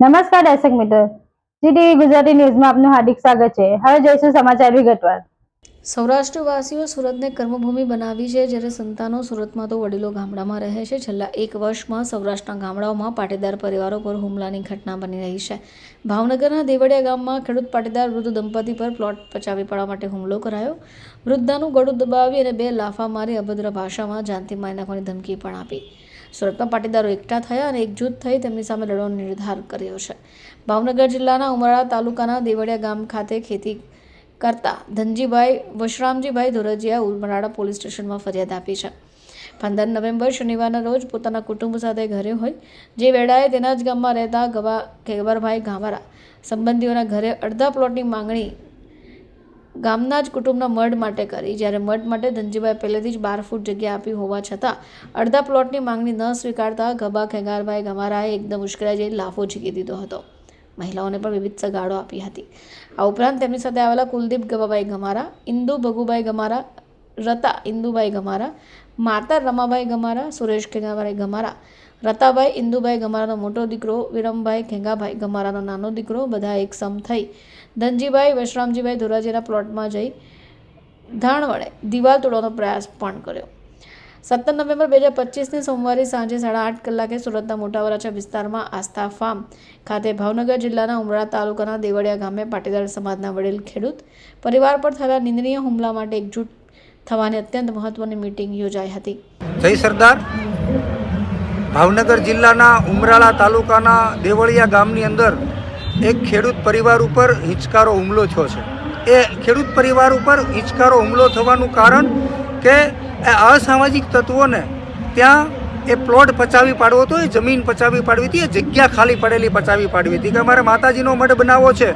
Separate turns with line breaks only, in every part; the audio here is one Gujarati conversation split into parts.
નમસ્કાર દર્શક મિત્રો. જીટીવી ગુજરાતી ન્યૂઝમાં આપનું હાર્દિક સ્વાગત છે. હવે જોઈશું સમાચાર વિગતવાર.
સૌરાષ્ટ્રવાસીઓ સુરતને કર્મભૂમિ બનાવી છે જ્યારે સંતાનો સુરતમાં તો વડીલો ગામડામાં રહે છે. છેલ્લા એક વર્ષમાં સૌરાષ્ટ્રના ગામડાઓમાં પાટીદાર પરિવારો પર હુમલાની ઘટના બની રહી છે. ભાવનગરના દેવળિયા ગામમાં ખેડૂત પાટીદાર વૃદ્ધ દંપતી પર પ્લોટ પચાવી પાડવા માટે હુમલો કરાયો. વૃદ્ધાનું ગળું દબાવી અને બે લાફા મારી અભદ્ર ભાષામાં જાનથી મારી નાખવાની ધમકી પણ આપી. સુરતમાં પાટીદારો એકઠા થયા અને એકજૂથ થઈ તેમની સામે લડવાનો નિર્ધાર કર્યો છે. ભાવનગર જિલ્લાના ઉમરાળા તાલુકાના દેવળિયા ગામ ખાતે ખેતી કરતા ધનજીભાઈ વશરામજીભાઈ ધોરજીયા ઉમરાળા પોલીસ સ્ટેશનમાં ફરિયાદ આપી છે. પંદર નવેમ્બર શનિવારના રોજ પોતાના કુટુંબ સાથે ઘરે હોય, જે વેળાએ તેના જ ગામમાં રહેતા ગવા કેવરભાઈ ગામરા સંબંધીઓના ઘરે અડધા પ્લોટની માંગણી ગામના જ કુટુંબના મઢ માટે કરી. જ્યારે મઢ માટે ધનજીભાઈ પહેલેથી જ બાર ફૂટ જગ્યા આપી હોવા છતાં અડધા પ્લોટની માંગણી ન સ્વીકારતા ગભા ખેંગારભાઈ ગમારાએ એકદમ ઉશ્કેરાઈ જઈ લાફો ઝીકી દીધો હતો. મહિલાઓને પણ વિવિધ સગાડો આપી હતી. આ ઉપરાંત તેમની સાથે આવેલા કુલદીપ ગબાભાઈ ગમારા, ઇન્દુ ભગુભાઈ ગમારા રતા ઇન્દુભાઈ ગમારા. માતા રમાભાઈ ગમારા. સુરેશ ખેગાભાઈ ગમારા. રતાભાઈ ઇન્દુભાઈ ગમારાનો મોટો દીકરો. વિરમભાઈ ખેંગાભાઈ ગમારાનો નાનો દીકરો. બધા એક સમ થઈ. ધનજીભાઈ, વશરામજીભાઈ ધોરાજીના પ્લોટમાં જઈ ધાણ વડે દિવાલ તોડવાનો પ્રયાસ પણ કર્યો. સત્તર નવેમ્બર બે હજાર પચીસની સોમવારે સાંજે સાડા આઠ કલાકે સુરતના મોટા વરાછા વિસ્તારમાં આસ્થા ફાર્મ ખાતે ભાવનગર જિલ્લાના ઉમરા તાલુકાના દેવળિયા ગામે પાટીદાર સમાજના વડીલ ખેડૂત પરિવાર પર થયેલા નિંદનીય હુમલા માટે એકજૂટ થવાની અત્યંત મહત્વની મીટિંગ યોજાઈ હતી.
જય સરદાર. ભાવનગર જિલ્લાના ઉમરાળા તાલુકાના દેવળિયા ગામની અંદર એક ખેડૂત પરિવાર ઉપર હિંચકારો હુમલો થયો છે. એ ખેડૂત પરિવાર ઉપર હિંચકારો હુમલો થવાનું કારણ કે અસામાજિક તત્વોને ત્યાં એ પ્લોટ પચાવી પાડવો હતો, એ જમીન પચાવી પાડવી હતી, એ જગ્યા ખાલી પડેલી પચાવી પાડવી હતી કે અમારે માતાજીનો મઢ બનાવવો છે.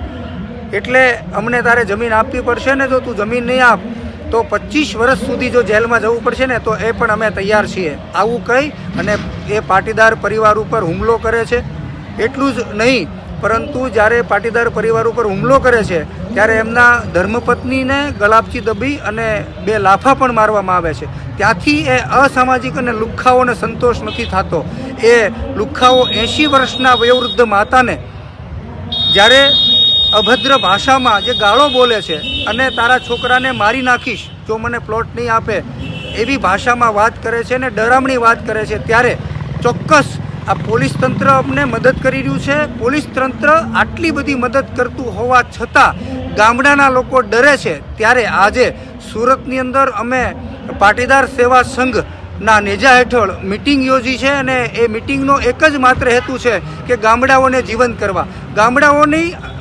એટલે અમને તારે જમીન આપવી પડશે ને જો તું જમીન નહીં આપ તો પચીસ વર્ષ સુધી જો જેલમાં જવું પડશે ને તો એ પણ અમે તૈયાર છીએ. આવું કહી અને એ પાટીદાર પરિવાર ઉપર હુમલો કરે છે. એટલું જ નહીં, પરંતુ જ્યારે પાટીદાર પરિવાર ઉપર હુમલો કરે છે, ત્યારે એમના ધર્મપત્નીને ગલાપચી દબી અને બે લાફા પણ મારવામાં આવે છે. ત્યાંથી એ અસામાજિક અને લુખ્ખાઓને સંતોષ નથી થતો. એ લુખ્ખાઓ એંશી વર્ષના વયોવૃદ્ધ માતાને જ્યારે અભદ્ર ભાષામાં જે ગાળો બોલે છે અને તારા છોકરાને મારી નાખીશ, જો મને પ્લોટ નહીં આપે, એવી ભાષામાં વાત કરે છે અને ડરામણી વાત કરે છે, ત્યારે ચોક્કસ આ પોલીસ તંત્ર અમને મદદ કરી રહ્યું છે. પોલીસ તંત્ર આટલી બધી મદદ કરતું હોવા છતાં ગામડાના લોકો ડરે છે. ત્યારે આજે સુરતની અંદર અમે પાટીદાર સેવા સંઘ ના નેજા હેઠળ મિટિંગ યોજી છે અને એ મિટિંગનો એક જ માત્ર હેતુ છે કે ગામડાઓને જીવંત કરવા. ગામડાઓની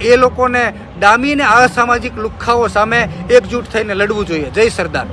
એ લોકોને ડામીને અસામાજિક લુખ્ખાઓ સામે એકજૂટ થઈને લડવું જોઈએ. જય સરદાર.